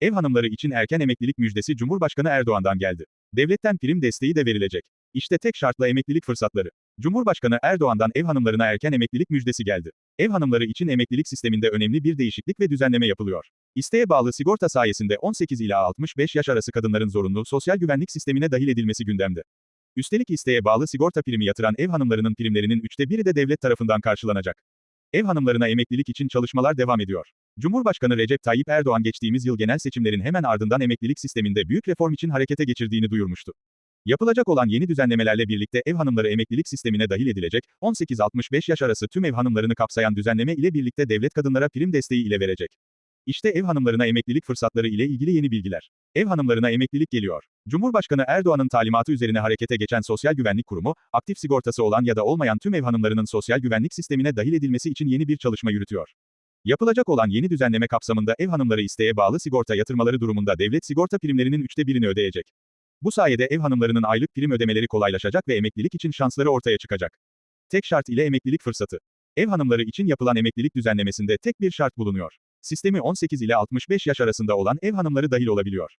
Ev hanımları için erken emeklilik müjdesi Cumhurbaşkanı Erdoğan'dan geldi. Devletten prim desteği de verilecek. İşte tek şartla emeklilik fırsatları. Cumhurbaşkanı Erdoğan'dan ev hanımlarına erken emeklilik müjdesi geldi. Ev hanımları için emeklilik sisteminde önemli bir değişiklik ve düzenleme yapılıyor. İsteğe bağlı sigorta sayesinde 18 ila 65 yaş arası kadınların zorunlu sosyal güvenlik sistemine dahil edilmesi gündemde. Üstelik isteğe bağlı sigorta primi yatıran ev hanımlarının primlerinin üçte biri de devlet tarafından karşılanacak. Ev hanımlarına emeklilik için çalışmalar devam ediyor. Cumhurbaşkanı Recep Tayyip Erdoğan geçtiğimiz yıl genel seçimlerin hemen ardından emeklilik sisteminde büyük reform için harekete geçirdiğini duyurmuştu. Yapılacak olan yeni düzenlemelerle birlikte ev hanımları emeklilik sistemine dahil edilecek, 18-65 yaş arası tüm ev hanımlarını kapsayan düzenleme ile birlikte devlet kadınlara prim desteği ile verecek. İşte ev hanımlarına emeklilik fırsatları ile ilgili yeni bilgiler. Ev hanımlarına emeklilik geliyor. Cumhurbaşkanı Erdoğan'ın talimatı üzerine harekete geçen Sosyal Güvenlik Kurumu, aktif sigortası olan ya da olmayan tüm ev hanımlarının sosyal güvenlik sistemine dahil edilmesi için yeni bir çalışma yürütüyor. Yapılacak olan yeni düzenleme kapsamında ev hanımları isteğe bağlı sigorta yatırmaları durumunda devlet sigorta primlerinin üçte birini ödeyecek. Bu sayede ev hanımlarının aylık prim ödemeleri kolaylaşacak ve emeklilik için şansları ortaya çıkacak. Tek şart ile emeklilik fırsatı. Ev hanımları için yapılan emeklilik düzenlemesinde tek bir şart bulunuyor. Sistemi 18 ile 65 yaş arasında olan ev hanımları dahil olabiliyor.